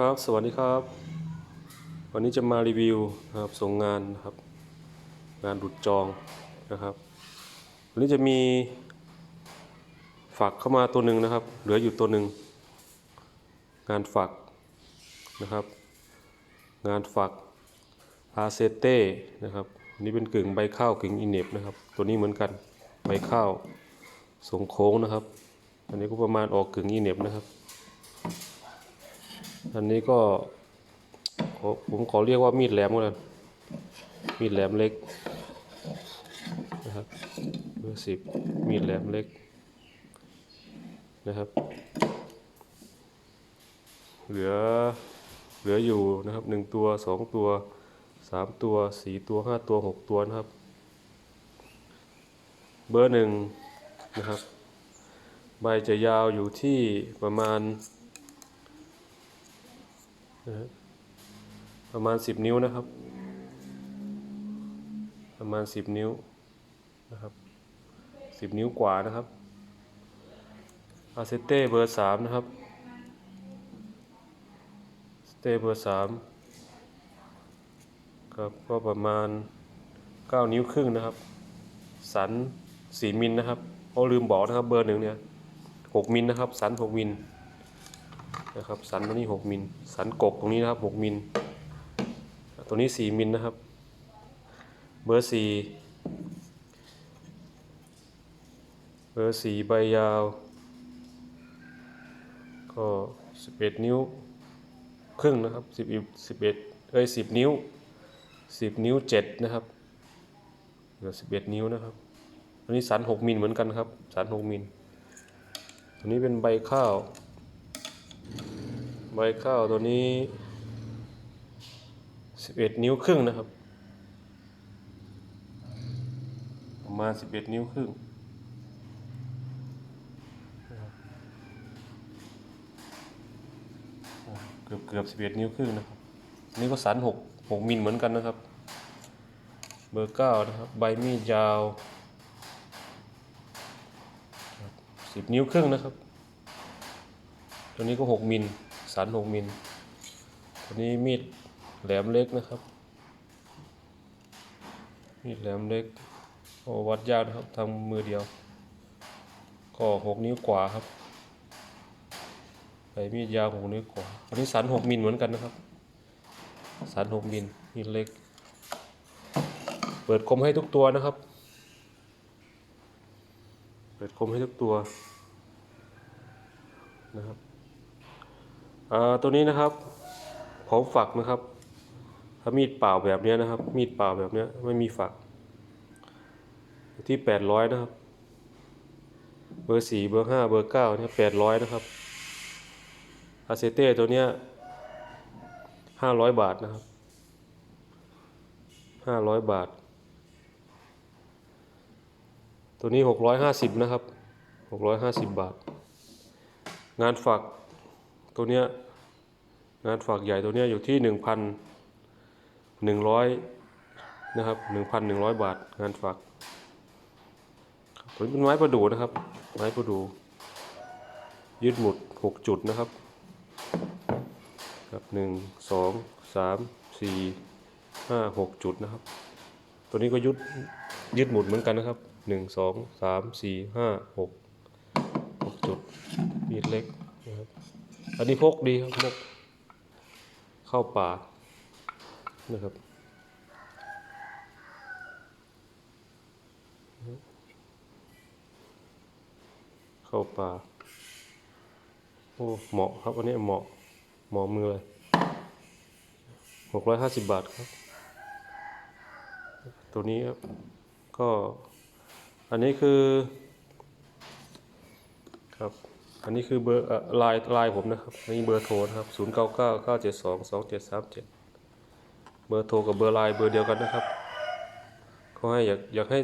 ครับสวัสดีครับ วันนี้จะมารีวิวนะครับส่งงานนะครับ งานดุดจองนะครับวันนี้จะมีฝักเข้ามาตัวหนึ่งนะครับ เหลืออยู่ตัวหนึ่งงานฝักนะครับ งานฝักอาเซเต้นะครับนนี้เป็นกึ่งใบข้าวกึ่งอินเนบนะครับ ตัวนี้เหมือนกันใบข้าวทรงโค้งนะครับ อันนี้ก็ประมาณออกกึ่งอินเนบนะครับ อันนี้ก็ผมขอเรียกว่ามีดแหลมก็แล้วกันมีดแหลมเล็กนะครับเบอร์สิบมีดแหลมเล็กนะครับ เหลือเหลืออยู่นะครับหนึ่งตัวสองตัวสามตัวสี่ตัวห้าตัวหกตัวนะครับ เบอร์หนึ่งนะครับ ใบจะยาวอยู่ที่ประมาณ ประมาณ 10 นิ้วนะครับ ประมาณ 10 นิ้วนะครับ10 นิ้วกว่านะครับอาเซเต้เบอร์3นะครับสเต้เบอร์3ครับก็ประมาณ 9 นิ้วครึ่งนะครับ สัน 4 มิลนะครับเพราลืมบอกนะครับเบอร์หนึ่งเนี่ย 6 มิลนะครับ สัน 6 มิล นะครับ สันตัวนี้ 6มิล สันกกตรงนี้นะครับ 6มิล ตัวนี้ 4มิลนะครับ เบอร์ 4 เบอร์ 4 ใบยาว ก็ 11 นิ้ว ครึ่งนะครับ 10 11เอ้ย10 นิ้ว 10 นิ้ว 7 นะครับเหลือ11 นิ้วนะครับตัวนี้สัน 6มิลเหมือนกันครับ สัน 6มิลตัวนี้เป็นใบข้าว ใบข้าวตัวนี้11นิ้วครึ่งนะครับ ประมาณ11นิ้วครึ่งเกือบเกือบ11นิ้วครึ่งนะครับ นี่ก็สัน6 6มิลเหมือนกันนะครับ เบอร์9นะครับ ใบมีดยาว10นิ้วครึ่งนะครับ ตัวนี้ก็6มิล สัน6มิลตัวนี้มีดแหลมเล็กนะครับ มีดแหลมเล็กโอ้วัดยากนะครับทำมือเดียว ก็6นิ้วกว่าครับใบมีดยาว6นิ้วกว่าตัวนี้สัน6มิลเหมือนกันนะครับ สัน6มิลมีดเล็ก เปิดคมให้ทุกตัวนะครับ เปิดคมให้ทุกตัวนะครับ ตัวนี้นะครับพร้อมฝักนะครับ ถ้ามีดเปล่าแบบนี้นะครับ มีดเปล่าแบบนี้ไม่มีฝัก ที่แปดร้อยนะครับ เบอร์สี่เบอร์ห้าเบอร์เก้าเนี่ยแปดร้อยนะครับอาเซเต้ตัวเนี้ยห้าร้อยบาทนะครับห้าร้อยบาท ตัวนี้หกร้อยห้าสิบนะครับหกร้อยห้าสิบบาท งานฝัก ตัวเนี้ยงานฝักใหญ่ตัวเนี้ยอยู่ที่หนึ่งพันหนึ่งร้อยนะครับหนึ่งพันหนึ่งร้อยบาทงานฝักตัวนี้เป็นไม้ประดู่นะครับ ไม้ประดู่ยืดหมุดหกจุดนะครับครับหนึ่งสองสามสี่ห้าหกจุดนะครับ ตัวนี้ก็ยุดยืดหมุดเหมือนกันนะครับหนึ่งสองสามสี่ห้าหกหกจุดมีดเล็กนะครับ อันนี้พกดีครับพกเข้าป่านะครับเข้าป่าโอ้เหมาะครับอันนี้เหมาะเหมาะมือเลยหกร้อยห้าสิบบาทครับ ตัวนี้ครับก็อันนี้คือครับ อันนี้คือเบอร์ไลน์ไลน์ผมนะครับอันนี้เบอร์โทรนะครับ0 9 9 9 7 2 2 7 3 7เบอร์โทรกับเบอร์ไลน์เบอร์เดียวกันนะครับก็ให้อยากอยากให้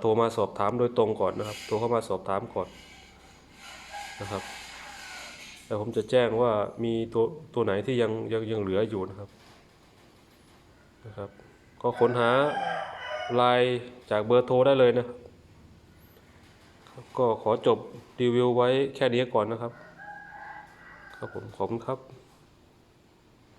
โทรมาสอบถามโดยตรงก่อนนะครับ โทรเข้ามาสอบถามก่อนนะครับแต่ผมจะแจ้งว่ามีตัวตัวไหนที่ยังยังยังเหลืออยู่นะครับนะครับ ก็ค้นหาลน์จากเบอร์โทรได้เลยนะ ก็ขอจบรีวิวไว้แค่นี้ก่อนนะครับ ครับผมขอบคุณครับ